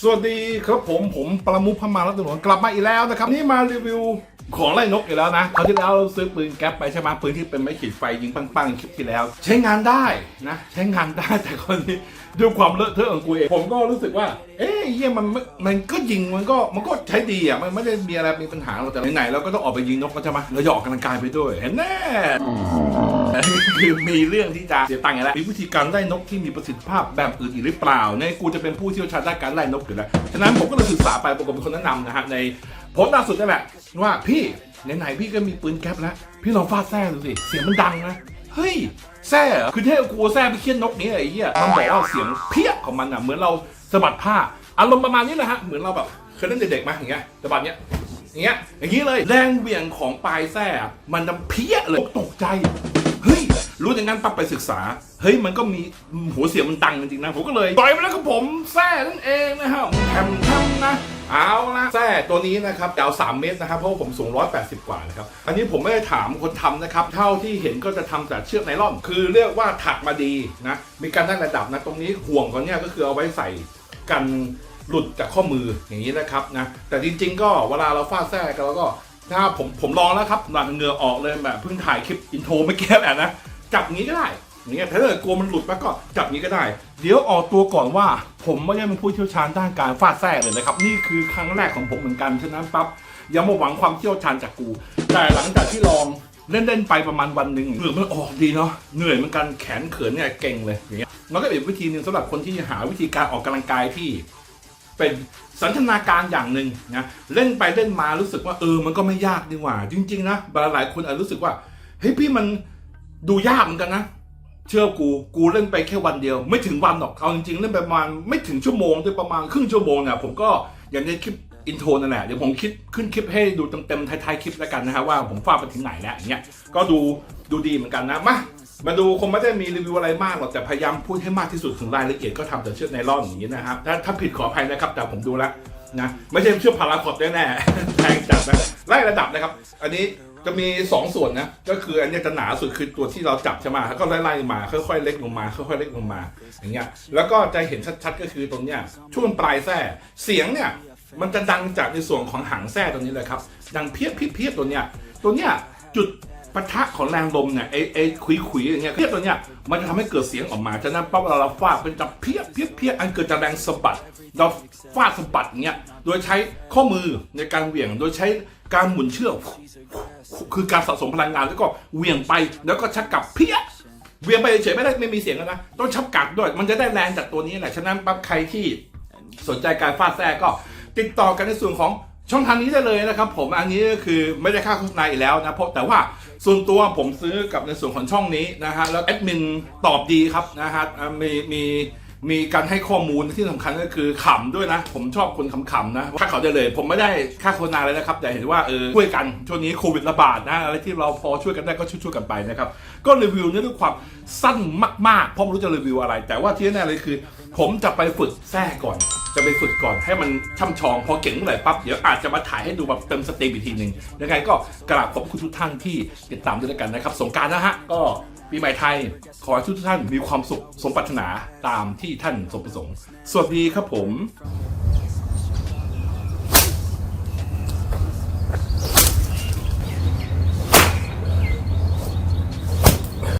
สวัสดีครับผมผมปรมุขพมารัตนนกลับมาอีกแล้วนะครับนี่มารีวิวของไล่นกอีกแล้วนะคราวที่แล้วเราซื้อปืนแก๊ปไปใช่ไหมปืนที่เป็นไม้ขีดไฟยิงปังๆคลิปที่แล้ว ใช้งานได้นะ ใช้งานได้แต่คนนี้ด้วยความเลอะเทอะของกูเองผมก็รู้สึกว่า เอ๊ะเยี่ยมันมันก็ยิงมันก็มันก็ใช้ดีอะมันไม่ได้มีอะไรมีปัญหาหรอกแต่ไหนๆเราก็ต้องออกไปยิงนกก็ใช่ไหมเราจะออกกำลังกายไปด้วย เห็นแน่ คือมีเรื่องที่จะเสียตังค์ไงแล้วมีวิธีการไล่นกที่มีประสิทธิภาพแบบอื่นอีกหรือเปล่าเนี่ยกูจะเป็นผู้เชี่ยวชาญด้านการไล่นกอยู่แล้วฉะนั้นผมก็เลยศึกษาไปปรากฏเป็นคนแนะนำนะฮะในโพสต์ล่าสุดนั่นแหละว่าพี่ไหนๆพี่ก็มีปืนแก๊ปแล้ว พี่ลองฟาดแท้ดูสิเสียงมันดังนะเฮ้ยแท้คือเท่กูแท้ไปเคี่ยนนกนี้ไอ้เหี้ยมันบอกว่าเสียงเพี้ยของมันอะเหมือนเราสะบัดผ้าอารมณ์ประมาณนี้แหละฮะเหมือนเราแบบเคยเล่นเด็กๆไหมอย่างเงี้ยสะบัดเนี้ยอย่างเงี้ยอย่างนี้เลยแรงเหวี่ยงของปลายแส้มันจะเพี้ยเลยตกใจ เฮ้ยรู้อย่างนั้นปั๊บไปศึกษา เฮ้ยมันก็มีหัวเสียมันดังจริงๆนะ ผมก็เลยปล่อยไปแล้วครับผมแส้นั่นเองนะฮะแคมแคมนะเอาละแส้ตัวนี้นะครับยาว 3 เมตรนะครับเพราะว่าผมสูง 180 กว่านะครับ อันนี้ผมไม่ได้ถามคนทำนะครับ เท่าที่เห็นก็จะทำจากเชือกไนล่อน คือเรียกว่าถักมาดีนะ มีการตั้งระดับนะ ตรงนี้ห่วงก่อนเนี่ยก็คือเอาไว้ใส่กันหลุดจากข้อมืออย่างนี้นะครับนะแต่จริง ๆ ก็เวลาเราฟาดแทราก็ ถ้าผมผมลองแล้วครับหลังเหงื่อออกเลยแบบเพิ่งถ่ายคลิปอินโทรเมื่อกี้แบบนะจับงี้ก็ได้อย่างเงี้ยถ้าเกิดกลัวมันหลุดมาก็จับงี้ก็ได้ เดี๋ยวออกตัวก่อนว่า ผมไม่ได้เป็นผู้เชี่ยวชาญด้านการฟาดแทรกเลยนะครับ นี่คือครั้งแรกของผมเหมือนกันฉะนั้นปั๊บอย่ามาหวังความเชี่ยวชาญจากกู แต่หลังจากที่ลองเล่นๆไปประมาณวันหนึ่งเหงื่อมันออกดีเนาะเหนื่อยเหมือนกันแขนเขินเนี่ยเก่งเลยอย่างเงี้ยมันก็เป็นวิธีหนึ่งสำหรับคนที่หาวิธีการออกกำลังกายที่ เป็นสันทนาการอย่างหนึ่งนะเล่นไปเล่นมารู้สึกว่าเออมันก็ไม่ยากดีกว่า จริง ๆ นะหลายคนอาจรู้สึกว่าเฮ้ยพี่มันดูยากเหมือนกันนะเชื่อกู กูเล่นไปแค่วันเดียว ไม่ถึงวันหรอก เอาจริงๆเล่นไปประมาณไม่ถึงชั่วโมงด้วยประมาณครึ่งชั่วโมงเนี่ยผมก็อย่างในคลิปอินโทรนั่นแหละ เดี๋ยวผมคิดขึ้นคลิปให้ดูเต็มๆท้ายๆคลิปแล้วกันนะฮะว่าผมฟาดไปถึงไหนแล้วอย่างเงี้ย ก็ดูดูดีเหมือนกันนะ มา มาดูคงไม่ได้มีรีวิวอะไรมากหรอกแต่พยายามพูดให้มากที่สุดถึงรายละเอียดก็ทำแต่เชือกไนล่อนอย่างนี้นะครับถ้าถ้าผิดขออภัยนะครับแต่ผมดูแล้วนะไม่ใช่เชือกพาราคอตแน่ๆแพงจัดนะไล่ระดับนะครับ อันนี้จะมี 2 ส่วนนะ ก็คืออันนี้จะหนาสุดคือตัวที่เราจับใช่ไหมแล้วก็ไล่ๆมาค่อยๆเล็กลงมาค่อยๆเล็กลงมาอย่างเงี้ยแล้วก็จะเห็นชัดๆก็คือตรงเนี้ยช่วงปลายแส้เสียงเนี่ยมันจะดังจากในส่วนของหางแส้ตัวนี้เลยครับดังเพี้ยเพี้ยเพี้ยตัวเนี้ยตัวเนี้ยจุด ปะทะของแรงลมเนี่ยไอ้ไอ้คุยคุยอย่างเงี้ยเพี้ยตัวเนี้ยมันจะทำให้เกิดเสียงออกมาฉะนั้นปั๊บเวลาเราฟาดเป็นจะเพี้ยเพี้ยเพี้ยอันเกิดจากแรงสะบัดเราฟาดสะบัดเงี้ยโดยใช้ข้อมือในการเหวี่ยง โดยใช้การหมุนเชือกคือการสะสมพลังงานแล้วก็เหวี่ยงไปแล้วก็ชักกลับเพี้ยเวียงไปเฉยไม่ได้ไม่มีเสียงแล้วนะต้องชับกัดด้วย มันจะได้แรงจากตัวนี้แหละฉะนั้นปั๊บใครที่สนใจการฟาดแทรกก็ติดต่อกันในส่วนของ ช่องทางนี้ได้เลยนะครับ ผมอันนี้ก็คือไม่ได้ค่าโฆษณาอีกแล้วนะเพราะแต่ว่าส่วนตัวผมซื้อกับในส่วนของช่องนี้นะฮะแล้วแอดมินตอบดีครับนะฮะมีมี มีการให้ข้อมูลที่สำคัญก็คือขำด้วยนะ ผมชอบคนขำๆนะถ้าเขาได้เลย ผมไม่ได้ค่าโฆษณาเลยนะครับ แต่เห็นว่าเออช่วยกันช่วงนี้โควิดระบาดนะอะไรที่เราพอช่วยกันได้ก็ช่วยๆกันไปนะครับ ก็รีวิวเนี่ยด้วยความสั้นมากๆเพราะไม่รู้จะรีวิวอะไร แต่ว่าที่แน่เลยคือ ผมจะไปฝึกแท้ก่อนจะไปฝึกก่อนให้มันช่ำชองพอเก่งเมื่อไหร่ปั๊บเดี๋ยวอาจจะมาถ่ายให้ดูแบบเต็มสเตรีมอีกทีหนึ่งยังไงก็กราบขอบคุณทุกท่านที่ติดตามด้วยกันนะครับ สงกรารนะฮะก็ ปีใหม่ไทย ขอให้ทุกท่านมีความสุขสมปรารถนาตามที่ท่านสมประสงค์ สวัสดีครับผม